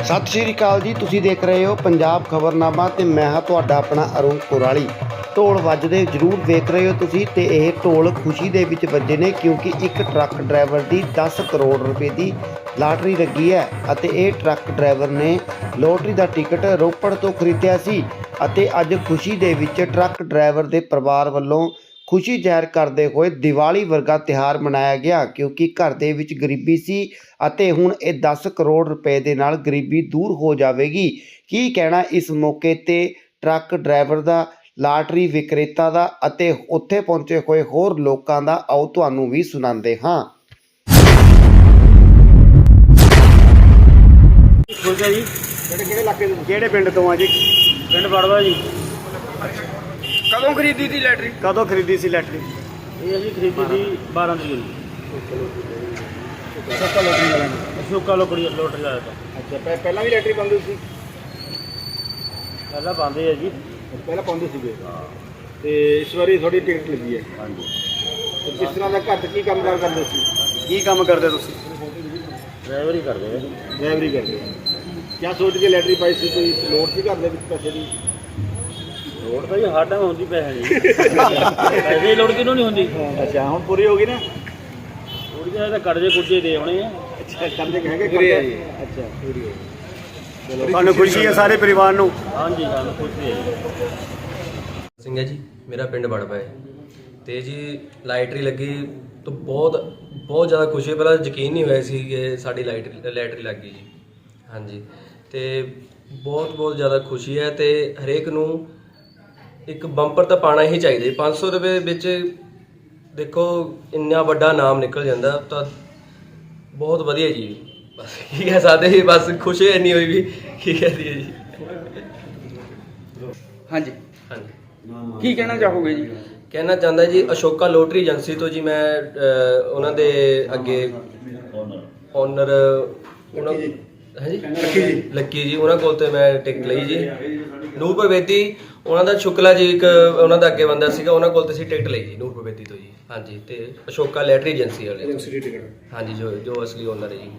ਸਤਿ ਸ਼੍ਰੀ ਅਕਾਲ ਜੀ, ਤੁਸੀਂ ਦੇਖ ਰਹੇ ਹੋ ਪੰਜਾਬ ਖਬਰਨਾਮਾ ਤੇ ਮੈਂ ਹਾਂ ਤੁਹਾਡਾ ਆਪਣਾ ਅਰੁਣ ਕੁਰਾਲੀ। ਢੋਲ ਵੱਜਦੇ ਜ਼ਰੂਰ ਵੇਖ ਰਹੇ ਹੋ ਤੁਸੀਂ ਤੇ ਇਹ ਢੋਲ ਖੁਸ਼ੀ ਦੇ ਵਿੱਚ ਵੱਜੇ ਨੇ ਕਿਉਂਕਿ ਇੱਕ ਟਰੱਕ ਡਰਾਈਵਰ ਦੀ 10 ਕਰੋੜ ਰੁਪਏ ਦੀ ਲਾਟਰੀ ਲੱਗੀ ਹੈ ਅਤੇ ਇਹ ਟਰੱਕ ਡਰਾਈਵਰ ਨੇ ਲੋਟਰੀ ਦਾ ਟਿਕਟ ਰੋਪੜ ਤੋਂ ਖਰੀਦਿਆ ਸੀ ਅਤੇ ਅੱਜ ਖੁਸ਼ੀ ਦੇ ਵਿੱਚ ਟਰੱਕ ਡਰਾਈਵਰ ਦੇ ਪਰਿਵਾਰ ਵੱਲੋਂ ਖੁਸ਼ੀ ਜ਼ਾਹਿਰ ਕਰਦੇ ਹੋਏ ਦੀਵਾਲੀ ਵਰਗਾ ਤਿਹਾਰ ਮਨਾਇਆ ਗਿਆ ਕਿਉਂਕਿ ਘਰ ਦੇ ਵਿੱਚ ਗਰੀਬੀ ਸੀ ਅਤੇ ਹੁਣ ਇਹ 10 ਕਰੋੜ ਰੁਪਏ ਦੇ ਨਾਲ ਗਰੀਬੀ ਦੂਰ ਹੋ ਜਾਵੇਗੀ। ਕੀ ਕਹਿਣਾ ਇਸ ਮੌਕੇ ਤੇ ਟਰੱਕ ਡਰਾਈਵਰ ਦਾ ਲਾਟਰੀ ਵਿਕਰੇਤਾ ਦਾ ਅਤੇ ਉੱਥੇ ਪਹੁੰਚੇ ਹੋਏ ਹੋਰ ਲੋਕਾਂ ਦਾ ਆਓ ਤੁਹਾਨੂੰ ਵੀ ਸੁਣਾਉਂਦੇ ਹਾਂ। ਕਿਹੜੇ ਕਿਹੜੇ ਇਲਾਕੇ ਤੋਂ ਕਿਹੜੇ ਪਿੰਡ ਤੋਂ ਆ ਜੀ? ਪਿੰਡ ਵੜਵਾ ਜੀ। ਕਦੋਂ ਖਰੀਦੀ ਸੀ ਲੈਟਰੀ? ਕਦੋਂ ਖਰੀਦੀ ਸੀ ਲਾਟਰੀ? ਇਹ ਅਸੀਂ ਖਰੀਦੀ ਸੀ 12 ਤਰੀਕ ਨੂੰ। ਸੱਤਾ ਲੋਟਰੀ ਵਾਲਾ ਅਸ਼ੋਕਾ ਲੋਕੜੀ ਲੋਟਰੀ ਵਾਲਾ ਤੋਂ। ਅੱਛਾ ਪਹਿਲਾਂ ਵੀ ਲਾਟਰੀ ਪਾਉਂਦੇ ਸੀ? ਪਹਿਲਾਂ ਪਾਉਂਦੇ ਆ ਜੀ। ਪਹਿਲਾਂ ਪਾਉਂਦੇ ਸੀਗੇ? ਤੇ ਇਸ ਵਾਰੀ ਤੁਹਾਡੀ ਟਿਕਟ ਲੱਗੀ ਹੈ? ਹਾਂਜੀ। ਤੇ ਕਿਸ ਤਰ੍ਹਾਂ ਦਾ ਘਰ 'ਚ ਕੀ ਕੰਮ ਕਾਰ ਕਰਦੇ ਸੀ? ਕੀ ਕੰਮ ਕਰਦੇ ਤੁਸੀਂ? ਡਰਾਈਵਰ ਹੀ ਕਰਦੇ ਆ। ਡਰਾਈਵਰੀ ਕਰਦੇ ਕਿਆ ਸੋਚ ਕੇ ਲੈਟਰੀ ਪਾਈ ਸੀ? ਕੋਈ ਲੋੜ ਸੀ ਘਰ ਦੇ ਵਿੱਚ ਪੈਸੇ ਦੀ? ਲੋੜ ਤਾਂ ਜੀ ਟਾਈਮ ਹੁੰਦੀ ਪੈਸੇ ਦੀ। ਪੈਸੇ ਦੀ ਲੋੜ ਕਿਹਨੂੰ ਨਹੀਂ ਹੁੰਦੀ? ਅੱਛਾ ਹੁਣ ਪੂਰੀ ਹੋ ਗਈ ਨਾ? ਜਿਹਾ ਤਾਂ ਕਰਜ਼ੇ ਕੁਰਜ਼ੇ ਦੇ ਆਉਣੇ ਆ। ਅੱਛਾ ਕਰਜ਼ੇ ਹੈਗੇ ਪੂਰੀ ਜੀ। ਅੱਛਾ ਪੂਰੀ ਹੋ ਚਲੋ ਤੁਹਾਨੂੰ ਖੁਸ਼ੀ ਹੈ ਸਾਰੇ ਪਰਿਵਾਰ ਨੂੰ। ਹਾਂਜੀ ਸਾਨੂੰ ਨਹੀਂ ਹੈ ਜੀ। ਸਿੰਘ ਹੈ ਜੀ ਮੇਰਾ ਪਿੰਡ ਬੜਪਾ ਹੈ। ਤੇ ਜੀ ਲਾਈਟਰੀ ਲੱਗੀ ਤਾਂ ਬਹੁਤ ਬਹੁਤ ਜ਼ਿਆਦਾ ਖੁਸ਼ੀ ਪਹਿਲਾਂ ਯਕੀਨ ਨਹੀਂ ਹੋਇਆ ਸੀ ਕਿ ਸਾਡੀ ਲਾਈਟਰੀ ਲਾਈਟਰੀ ਲੱਗ ਗਈ ਜੀ। ਹਾਂਜੀ। ਤੇ ਬਹੁਤ ਬਹੁਤ ਜ਼ਿਆਦਾ ਖੁਸ਼ੀ ਹੈ ਤੇ ਹਰੇਕ ਨੂੰ ਇੱਕ ਬੰਪਰ ਤਾਂ ਪਾਣਾ ਹੀ ਚਾਹੀਦਾ ਜੀ। 500 ਰੁਪਏ ਵਿੱਚ ਦੇਖੋ ਇੰਨਾ ਵੱਡਾ ਨਾਮ ਨਿਕਲ ਜਾਂਦਾ ਤਾਂ ਬਹੁਤ ਵਧੀਆ ਜੀ। ਬਸ ਕੀ ਕਹਿ ਸਕਦੇ ਜੀ ਬਸ ਖੁਸ਼ੀ ਇੰਨੀ ਹੋਈ ਵੀ ਕੀ ਕਹਿ ਦਈਏ ਜੀ। ਹਾਂਜੀ। ਹਾਂਜੀ। ਕੀ ਕਹਿਣਾ ਚਾਹੋਗੇ ਜੀ? ਕਹਿਣਾ ਚਾਹੁੰਦਾ ਜੀ ਅਸ਼ੋਕਾ ਲੋਟਰੀ ਏਜੰਸੀ ਤੋਂ ਜੀ ਮੈਂ ਅਹ, ਉਹਨਾਂ ਦੇ ਅੱਗੇ ਓਨਰ ਉਹਨਾਂ ਹਾਂਜੀ? ਲੱਕੀ ਜੀ। ਲੱਕੀ ਜੀ ਉਹਨਾਂ ਕੋਲ ਤੇ ਮੈਂ ਟਿਕਟ ਲਈ ਜੀ। ਨੂਰਪੁਰ ਬੇਦੀ ਉਹਨਾਂ ਦਾ ਸ਼ੁਕਲਾ ਜੀ ਇੱਕ ਉਹਨਾਂ ਦਾ ਅੱਗੇ ਬੰਦਾ ਸੀਗਾ ਉਹਨਾਂ ਕੋਲ ਤੇ ਅਸੀਂ ਟਿਕਟ ਲਈ ਜੀ ਨੂਰਪੁਰ ਬੇਦੀ ਤੋਂ ਜੀ। ਹਾਂਜੀ ਤੇ ਅਸ਼ੋਕਾ ਲੈਟਰੀ ਏਜੰਸੀ ਵਾਲੇ ਏਜੰਸੀ ਟਿਕਟ। ਹਾਂਜੀ ਜੋ ਜੋ ਅਸਲੀ ਓਨਰ ਹੈ ਜੀ।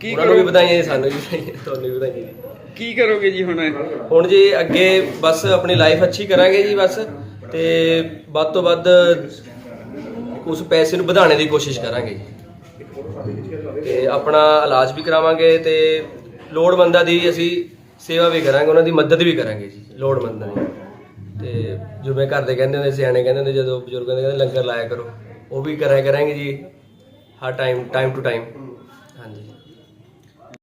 ਕੀ ਉਹਨਾਂ ਨੂੰ ਵੀ ਕਰੋ ਵਧਾਈਆਂ ਜੀ ਸਾਨੂੰ ਵੀ ਵਧਾਈਆਂ, ਤੁਹਾਨੂੰ ਵੀ ਵਧਾਈਆਂ ਜੀ। ਕੀ ਕਰੋਗੇ ਜੀ ਹੁਣ? ਹੁਣ ਜੀ ਅੱਗੇ ਬਸ ਆਪਣੀ ਲਾਈਫ ਅੱਛੀ ਕਰਾਂਗੇ ਜੀ ਬਸ ਤੇ ਵੱਧ ਤੋਂ ਵੱਧ ਉਸ ਪੈਸੇ ਨੂੰ ਵਧਾਉਣ ਦੀ ਕੋਸ਼ਿਸ਼ ਕਰਾਂਗੇ ਜੀ। ਤੇ ਆਪਣਾ ਇਲਾਜ ਵੀ ਕਰਾਵਾਂਗੇ ਤੇ ਲੋੜਵੰਦਾਂ ਦੀ ਅਸੀਂ ਸੇਵਾ ਵੀ ਕਰਾਂਗੇ, ਉਹਨਾਂ ਦੀ ਮਦਦ ਵੀ ਕਰਾਂਗੇ ਜੀ, ਲੋੜਵੰਦਾਂ ਦੀ। ਤੇ ਜਿਵੇਂ ਘਰ ਦੇ ਕਹਿੰਦੇ ਹੁੰਦੇ, ਸਿਆਣੇ ਕਹਿੰਦੇ ਹੁੰਦੇ, ਜਦੋਂ ਬਜ਼ੁਰਗਾਂ ਦੇ ਕਹਿੰਦੇ, ਲੰਗਰ ਲਾਇਆ ਕਰੋ, ਉਹ ਵੀ ਕਰਿਆ ਕਰਾਂਗੇ ਜੀ, ਹਰ ਟਾਈਮ ਟਾਈਮ ਟੂ ਟਾਈਮ ਹਾਂਜੀ।